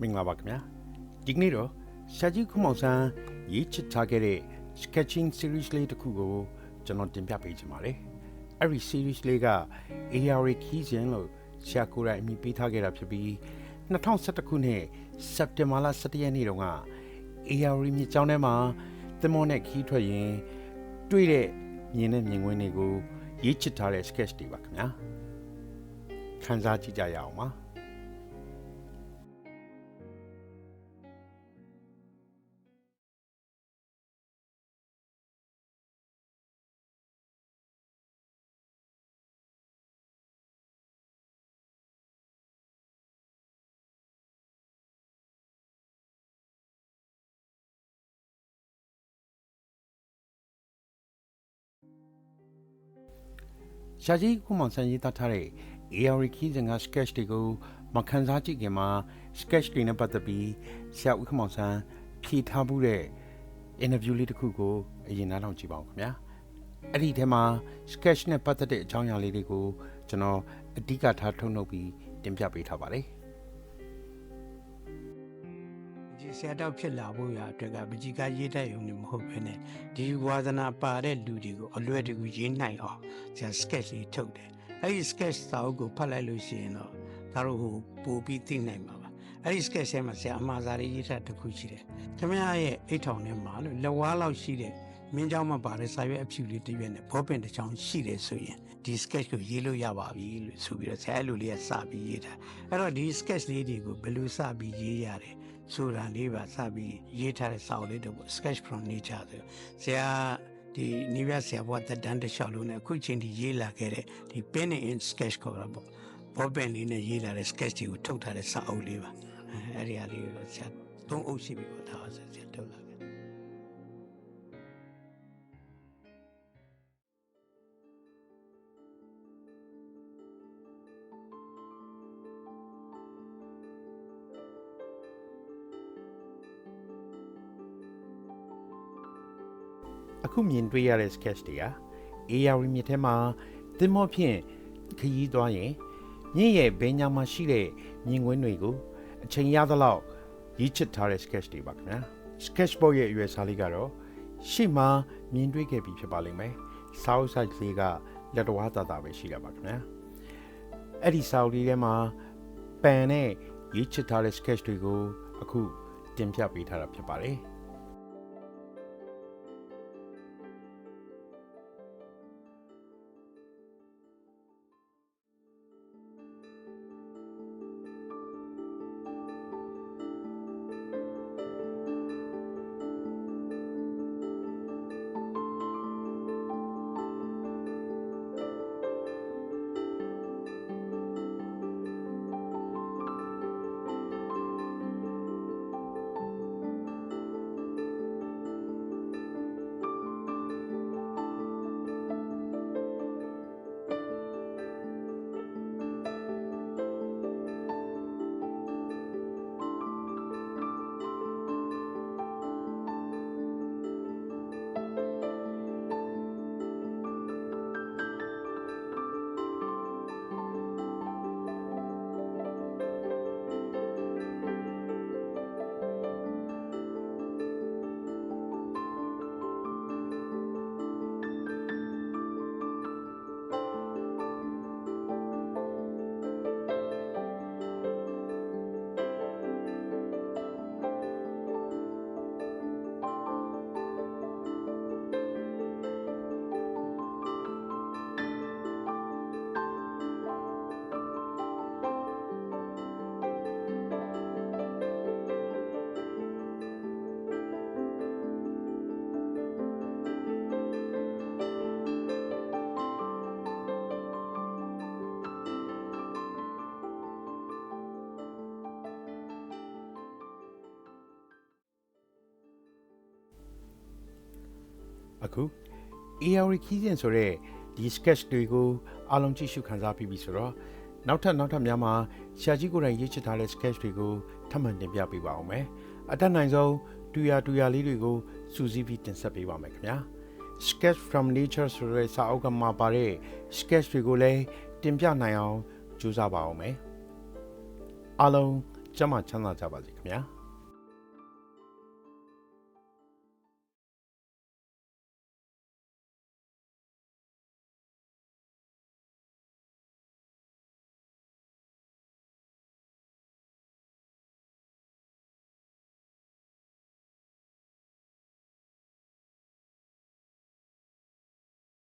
မင်္ဂလာပါခင်ဗျာဒီကနေ့တော့ရှာကြီးခုမောင်ဆန်းရေးချစ်ထားခဲ့တဲ့ sketching series လေးတစ်ခုကိုကျွန်တော်တင်ပြပေးချင်ပါတယ်အဲ့ဒီ series လေးက AR ခီးစဉ်လို့ရှာကိုယ်တိုင်အမည်ပေးထားခဲ့တာဖြစ်ပြီး2011ခုနှစ်စက်တင်ဘာလ17ရက်နေ့တုန်းက AR မြစ်ကြောင်းထဲမှာသင်္ဘောနဲ့ခီးထွက်ရင်တွေ့တဲ့မြင်တဲ့မြင်ကွင်းတွေကိုရေးချစ်ထားတဲ့ sketch တွေပါခင်ဗျာခန်းစားကြည့်ကြရအောင်ပါ ရှာကြီးခုမှန်ဆန်ရေးသားထားတဲ့ AR ခီးစဉ်က sketch တွေကိုမခန်းစားကြည့်ခင်မှာ sketch တွေနဲ့ပတ်သက်ပြီးဆရာဦးခမောင်ဆန်းဖြေထားမှုတဲ့ interview လေးတစ်ခုကိုအရင်နားထောင်ကြည့်ပါဦးခင်ဗျာအဲ့ဒီထဲမှာ sketch နဲ့ပတ်သက်တဲ့အကြောင်းအရာလေးတွေကိုကျွန်တော်အဓိကထားထုတ်နှုတ်ပြီးတင်ပြပေးထားပါတယ် ဆရာတောက်ဖြစ်လာဖို့ရအတွက်ကပကြီးကရေးတတ်ရုံနဲ့မဟုတ်ဘဲနဲ့ဒီဝါသနာပါတဲ့လူတွေကိုအလွယ်တကူရေးနိုင်အောင်ဆရာ sketch လေးထုတ်တယ်အဲ့ဒီ sketch စာအုပ်ကိုဖတ်လိုက်လို့ရှိရင်တော့ဒါတို့ဟိုပို့ပြီးသိနိုင်မှာပါအဲ့ဒီ sketch ထဲမှာဆရာအမှားစာရေးရေးထားတစ်ခုရှိတယ်ခင်ဗျားရဲ့အိတ်ထောင်ထဲမှာလို့လက်ဝါးလောက်ရှိတဲ့မင်းเจ้าမှာပါတဲ့စာရွက်အဖြူလေးတစ်ရွက်နဲ့ဘောပင်တစ်ချောင်းရှိတယ်ဆိုရင်ဒီ sketch ကိုရေးလို့ရပါပြီလို့ဆိုပြီးတော့ဆရာအဲ့လိုလေးကစပြီးရေးတာအဲ့တော့ဒီ sketch လေးတွေကိုဘယ်လိုစပြီးရေးရတယ် ဆိုတာလေးပါစပြီးရေးထားတဲ့စာအုပ်လေးတို့ပေါ့ sketch from nature ဆိုဆရာဒီနိဗ္ဗာန်ဆရာဘဝတက်တန်းတစ်လျှောက်လုံးနဲ့အခုချိန်ထိရေးလာခဲ့တဲ့ဒီ pen in sketch ခေါ်တာပေါ့ဘောပင်လေးနဲ့ရေးလာတဲ့ sketch တွေကိုထုတ်ထားတဲ့စာအုပ်လေးပါအဲအဲ့ဒီအလေးကိုဆရာသုံးအုပ်ရှိပြီပေါ့ အခုမြင်တွေ့ရတဲ့ sketch တွေက AR မြစ်ထဲမှာသင်္ဘောဖြင့်ခရီးသွားရင်မြင့်ရဲ့ဘဲညာမှာရှိတဲ့မြင်ကွင်းတွေကိုအချိန်ရသလောက်ရေးချစ်ထားတဲ့ sketch တွေပါခင်ဗျာ sketchbook ရဲ့အရွယ်စားလေးကတော့ရှေ့မှာမြင်တွေ့ခဲ့ပြီးဖြစ်ပါလိမ့်မယ် south side လေးကလက်တော်သာသာပဲရှိတာပါခင်ဗျာအဲ့ဒီစာအုပ်လေးထဲမှာပန်နဲ့ရေးချစ်ထားတဲ့ sketch တွေကိုအခုတင်ပြပေးထားတာဖြစ်ပါတယ် အခု AR ခီးစဉ်ဆိုတဲ့ဒီ sketch တွေကိုအားလုံးကြည့်ရှုခန်းစားပြီးပြီဆိုတော့နောက်ထပ်နောက်ထပ်များမှာရှာကြီးကိုယ်တိုင်ရေးချစ်ထားတဲ့ sketch တွေကိုထပ်မံတင်ပြပေးပါအောင်မယ်အတက်နိုင်ဆုံးတူရတူရလေးတွေကိုစူးစီးပြီးတင်ဆက်ပေးပါမယ်ခင်ဗျာ sketch from nature ဆိုတဲ့စာအုပ်ကမှာပါတဲ့ sketch တွေကိုလည်းတင်ပြနိုင်အောင်ကြိုးစားပါအောင်မယ်အားလုံးကျမ်းမာချမ်းသာကြပါစေခင်ဗျာ